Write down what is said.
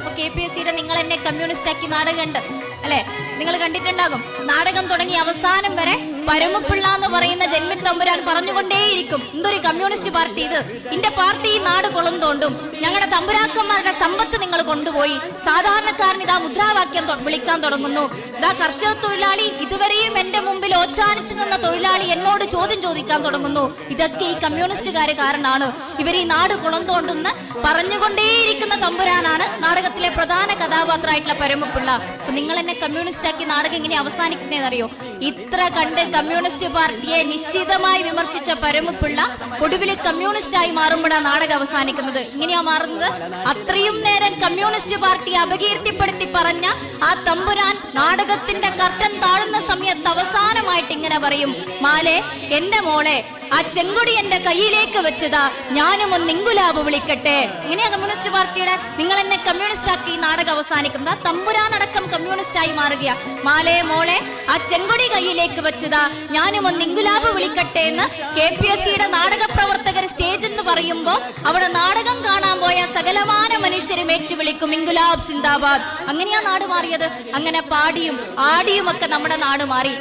ഇപ്പൊ K P S സിയുടെ നിങ്ങൾ എന്നെ കമ്മ്യൂണിസ്റ്റ് ആക്കി നാടകമുണ്ട് അല്ലെ? നിങ്ങൾ കണ്ടിട്ടുണ്ടാകും. നാടകം തുടങ്ങി അവസാനം വരെ പരമപ്പിള്ള എന്ന് പറയുന്ന ജന്മൻ തമ്പുരാൻ പറഞ്ഞുകൊണ്ടേയിരിക്കും. എന്തൊരു കമ്മ്യൂണിസ്റ്റ് പാർട്ടി ഇത്? ഇന്റെ പാർട്ടി ഈ നാട് കൊളം തോണ്ടും ഞങ്ങളുടെ തമ്പുരാക്കന്മാരുടെ സമ്പത്ത് നിങ്ങൾ കൊണ്ടുപോയി സാധാരണക്കാരൻ ഇതാ മുദ്രാവാക്യം വിളിക്കാൻ തുടങ്ങുന്നു. ഇതാ കർഷക തൊഴിലാളി ഇതുവരെയും എന്റെ മുമ്പിൽ ഓച്ചാനിച്ചു നിന്ന തൊഴിലാളി എന്നോട് ചോദ്യം ചോദിക്കാൻ തുടങ്ങുന്നു. ഇതൊക്കെ ഈ കമ്മ്യൂണിസ്റ്റുകാര് കാരണമാണ്. ഇവർ ഈ നാട് കുളം തോണ്ടുന്ന പറഞ്ഞുകൊണ്ടേയിരിക്കുന്ന തമ്പുരാനാണ് നാടകത്തിലെ പ്രധാന കഥാപാത്രമായിട്ടുള്ള പരമപ്പിള്ള നിങ്ങൾ എന്നെ കമ്മ്യൂണിസ്റ്റ് ആക്കി നാടകം ഇങ്ങനെ അവസാനിക്കുന്നതെന്നറിയോ ഇത്ര കണ്ട് കമ്മ്യൂണിസ്റ്റ് പാർട്ടിയെ നിശ്ചിതമായി വിമർശിച്ച പരമപ്പിള്ള ഒടുവിൽ കമ്മ്യൂണിസ്റ്റ് ആയി മാറുമ്പോഴാണ് നാടകം അവസാനിക്കുന്നത്. ഇങ്ങനെയാ മാറുന്നത്? അത്രയും നേരം കമ്മ്യൂണിസ്റ്റ് പാർട്ടിയെ അപകീർത്തിപ്പെടുത്തി പറഞ്ഞ ആ തമ്പുരാൻ നാടകത്തിന്റെ കർട്ടൻ താഴുന്ന സമയത്ത് അവസാനമായിട്ട് ഇങ്ങനെ പറയും മാലെ എന്റെ മോളെ ആ ചെങ്കൊടി എന്റെ കയ്യിലേക്ക് വെച്ചതാ ഞാനും ഒന്ന് ഇങ്കുലാബ് വിളിക്കട്ടെ. ഇങ്ങനെയാ കമ്മ്യൂണിസ്റ്റ് പാർട്ടിയുടെ നിങ്ങൾ എന്നെ കമ്മ്യൂണിസ്റ്റ് ആക്കി നാടകം അവസാനിക്കുന്നത് ആ തമ്പുരാനടക്കം കമ്മ്യൂണിസ്റ്റ് ആയി മാറുക മാലെ മോളെ ആ ചെങ്കൊടി കയ്യിലേക്ക് വെച്ചതാ ഞാനും ഒന്ന് ഇങ്കുലാബ് വിളിക്കട്ടെ എന്ന് കെ പി എസ് സിയുടെ നാടക പ്രവർത്തകർ സ്റ്റേജ് എന്ന് പറയുമ്പോ അവിടെ നാടകം കാണാൻ പോയ സകലമാന മനുഷ്യരും ഏറ്റു വിളിക്കും ഇങ്കുലാബ് സിന്ദാബാദ്. അങ്ങനെയാ നാട് മാറിയത്. അങ്ങനെ പാടിയും ആടിയും ഒക്കെ നമ്മുടെ നാട് മാറി.